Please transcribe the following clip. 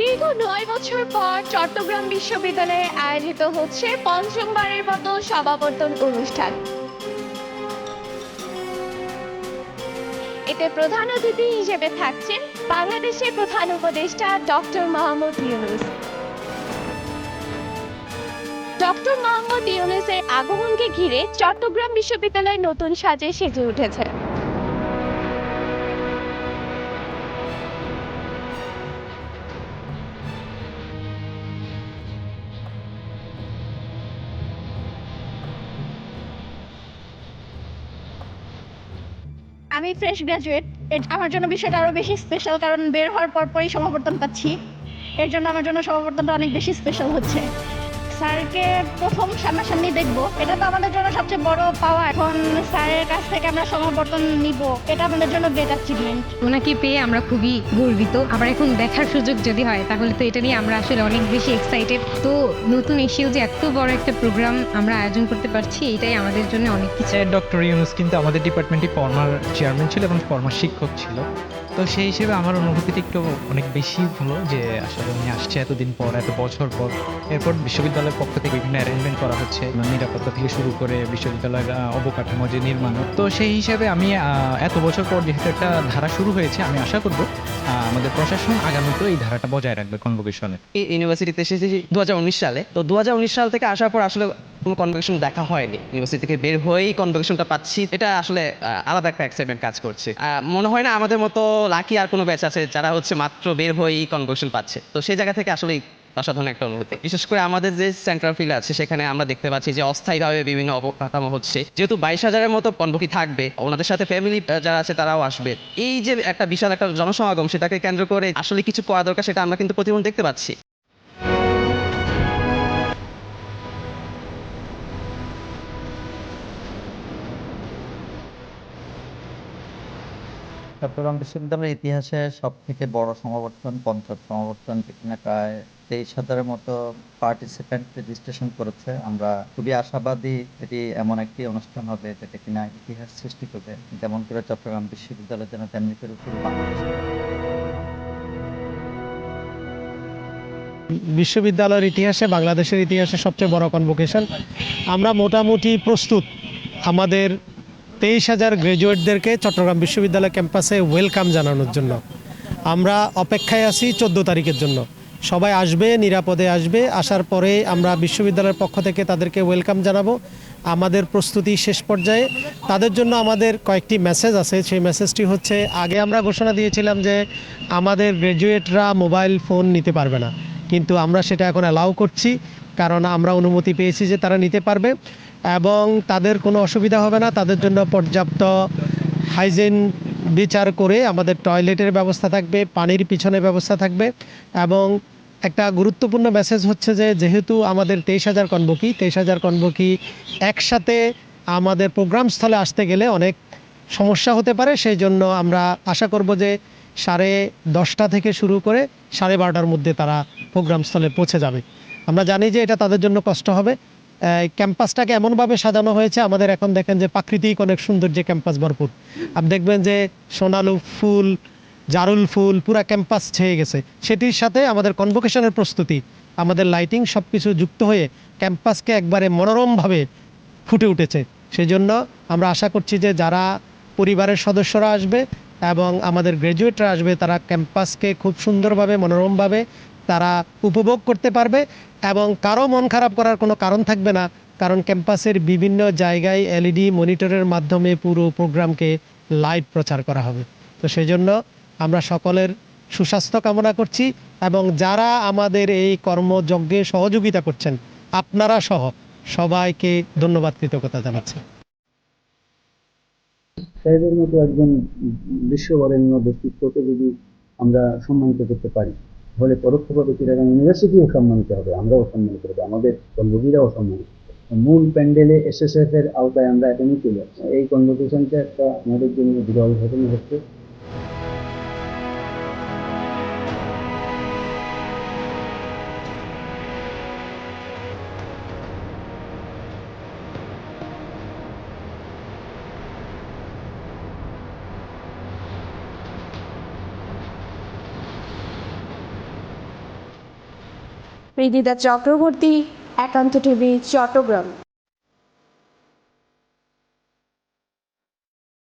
দীর্ঘ নয় বছর পর চট্টগ্রাম বিশ্ববিদ্যালয়ে আয়োজিত হচ্ছে পঞ্চমবারের মতো সমাবর্তন অনুষ্ঠান। এতে প্রধান অতিথি হিসেবে থাকছেন বাংলাদেশের প্রধান উপদেষ্টা ডক্টর মোহাম্মদ ইউনুস। ডক্টর মোহাম্মদ ইউনুসের আগমনকে ঘিরে চট্টগ্রাম বিশ্ববিদ্যালয় নতুন সাজে সেজে উঠেছে। আমি ফ্রেশ গ্র্যাজুয়েট আমার জন্য বিষয়টা আরও বেশি স্পেশাল কারণ বের হওয়ার পর পরই সমাবর্তন পাচ্ছি। এর জন্য আমার জন্য সমাবর্তনটা অনেক বেশি স্পেশাল হচ্ছে। স্যারকে প্রথম সামনাসামনি দেখব। এটা তো আমাদের জন্য সবচেয়ে বড় পাওয়া। এখন স্যারের কাছ থেকে আমরা সমাবর্তন নিব। এটা আমাদের জন্য গ্রেট অ্যাচিভমেন্ট ওনাকে পেয়ে আমরা খুবই গর্বিত। আবার এখন দেখার সুযোগ যদি হয় তাহলে তো এটা নিয়ে আমরা আসলে অনেক বেশি এক্সাইটেড তো নতুন এসেও যে এত বড় একটা প্রোগ্রাম আমরা আয়োজন করতে পারছি এটাই আমাদের জন্য অনেক কিছু। ডক্টর ইউনুস কিন্তু আমাদের ডিপার্টমেন্টে ফর্মার চেয়ারম্যান ছিল এবং ফর্মার শিক্ষক ছিল। তো সেই হিসেবে আমার অনুভূতিটা একটু অনেক বেশি হলো যে আসলে উনি আসছে এতদিন পর এত বছর পর। এরপর বিশ্ববিদ্যালয়ের পক্ষ থেকে বিভিন্ন অ্যারেঞ্জমেন্ট করা হচ্ছে নিরাপত্তা থেকে শুরু করে বিশ্ববিদ্যালয়ের অবকাঠামো যে নির্মাণ। তো সেই হিসাবে আমি এত বছর পর যেহেতু একটা ধারা শুরু হয়েছে, আমি আশা করব আমাদের প্রশাসন আগামীতেও এই ধারাটা বজায় রাখবে কনভোকেশনে এই ইউনিভার্সিটিতে এসেছি দু সালে, তো দু সাল থেকে আসার পর আসলে কোনো কনভোকেশন দেখা হয়নি। ইউনিভার্সিটি থেকে বের হয়েই কনভোকেশনটা পাচ্ছি। এটা আসলে আলাদা একটা এক্সাইটমেন্ট কাজ করছে। মনে হয় না আমাদের মতো লাকি আর কোনো ব্যাচ আছে যারা হচ্ছে মাত্র বের হয়েই কনভোকেশন পাচ্ছে। তো সেই জায়গা থেকে আসলে অসাধারণ একটা অনুভূতি। বিশেষ করে আমাদের যে সেন্ট্রাল ফিল্ড আছে, সেখানে আমরা দেখতে পাচ্ছি যে অস্থায়ীভাবে বিভিন্ন অবকাঠামো হচ্ছে। যেহেতু বাইশ হাজারের মতো কনভোকি থাকবে, ওনাদের সাথে ফ্যামিলি যারা আছে তারাও আসবে। এই যে একটা বিশাল একটা জনসমাগম, সেটাকে কেন্দ্র করে আসলে কিছু করা দরকার, সেটা আমরা কিন্তু প্রতিদিন দেখতে পাচ্ছি। চট্টগ্রাম বিশ্ববিদ্যালয়ের ইতিহাসে সব থেকে বড় সমাবর্তন পঞ্চাশ সমাবর্তন, যেখানে প্রায় তেইশ হাজারের মতো পার্টিসিপেন্ট রেজিস্ট্রেশন করেছে। আমরা খুবই আশাবাদী এটি এমন একটি অনুষ্ঠান হবে যেটা কিনা ইতিহাস সৃষ্টি করবে। যেমন করে চট্টগ্রাম বিশ্ববিদ্যালয়ের জন্য তেমনি করে পুরো বাংলাদেশ। বিশ্ববিদ্যালয়ের ইতিহাসে, বাংলাদেশের ইতিহাসে সবচেয়ে বড় কনভোকেশন আমরা মোটামুটি প্রস্তুত। আমাদের তেইশ হাজার গ্র্যাজুয়েটদেরকে চট্টগ্রাম বিশ্ববিদ্যালয় ক্যাম্পাসে ওয়েলকাম জানানোর জন্য। আমরা অপেক্ষায় আছি চোদ্দ তারিখের জন্য। সবাই আসবে, নিরাপদে আসবে। আসার পরে আমরা বিশ্ববিদ্যালয়ের পক্ষ থেকে তাদেরকে ওয়েলকাম জানাব। আমাদের প্রস্তুতি শেষ পর্যায়ে। তাদের জন্য আমাদের কয়েকটি মেসেজ আছে। সেই মেসেজটি হচ্ছে, আগে আমরা ঘোষণা দিয়েছিলাম যে আমাদের গ্র্যাজুয়েটরা মোবাইল ফোন নিতে পারবে না। কিন্তু আমরা সেটা এখন অ্যালাউ করছি, কারণ আমরা অনুমতি পেয়েছি যে তারা নিতে পারবে। এবং তাদের কোনো অসুবিধা হবে না। তাদের জন্য পর্যাপ্ত হাইজিন বিচার করে আমাদের টয়লেটের ব্যবস্থা থাকবে, পানির পিছনে ব্যবস্থা থাকবে। এবং একটা গুরুত্বপূর্ণ মেসেজ হচ্ছে যে, যেহেতু আমাদের তেইশ হাজার কনবকি তেইশ হাজার কনবকি একসাথে আমাদের প্রোগ্রাম স্থলে আসতে গেলে অনেক সমস্যা হতে পারে। সেই জন্য আমরা আশা করব যে, সাড়ে দশটা থেকে শুরু করে সাড়ে বারোটার মধ্যে তারা প্রোগ্রাম স্থলে পৌঁছে যাবে। আমরা জানি যে এটা তাদের জন্য কষ্ট হবে। ক্যাম্পাসটাকে এমনভাবে সাজানো হয়েছে, আমাদের এখন দেখেন যে প্রাকৃতিক অনেক সুন্দর যে ক্যাম্পাস ভরপুর। আপনি দেখবেন যে সোনালু ফুল জারুল ফুল, পুরা ক্যাম্পাস ছেয়ে গেছে। সেটির সাথে আমাদের কনভোকেশনের প্রস্তুতি, আমাদের লাইটিং সব কিছু যুক্ত হয়ে ক্যাম্পাসকে একবারে মনোরমভাবে ফুটে উঠেছে। সেই জন্য আমরা আশা করছি যে যারা পরিবারের সদস্যরা আসবে এবং আমাদের গ্র্যাজুয়েটরা আসবে, তারা ক্যাম্পাসকে খুব সুন্দরভাবে, মনোরমভাবে তারা উপভোগ করতে পারবে এবং কারও মন খারাপ করার কোনো কারণ থাকবে না, কারণ ক্যাম্পাসের বিভিন্ন জায়গায় এলইডি মনিটরের মাধ্যমে পুরো প্রোগ্রামকে লাইভ প্রচার করা হবে। তো সেই জন্য আমরা সকলের সুস্বাস্থ্য কামনা করছি এবং যারা আমাদের এই কর্মযজ্ঞে সহযোগিতা করছেন, আপনারা সহ সবাইকে ধন্যবাদ, কৃতজ্ঞতা জানাচ্ছি। সাহেবের মতো একজন বিশ্ববরেণ্য ব্যক্তিত্বকে যদি আমরা সম্মানিত করতে পারি। তাহলে পরোক্ষভাবে চিটাগাং ইউনিভার্সিটিও সম্মানিত হবে, আমরাও সম্মানিত হবে আমাদের কর্মজীবীরাও সম্মানিত মূল প্যান্ডেলে এসএসএফ এর আওতায় আমরা এখনই চলে যাচ্ছি এই কনভারসেশনটা একটা আমাদের জন্য বিরল ঘটনা হচ্ছে রিদিতা চক্রবর্তী একান্ত টিভি চট্টগ্রাম।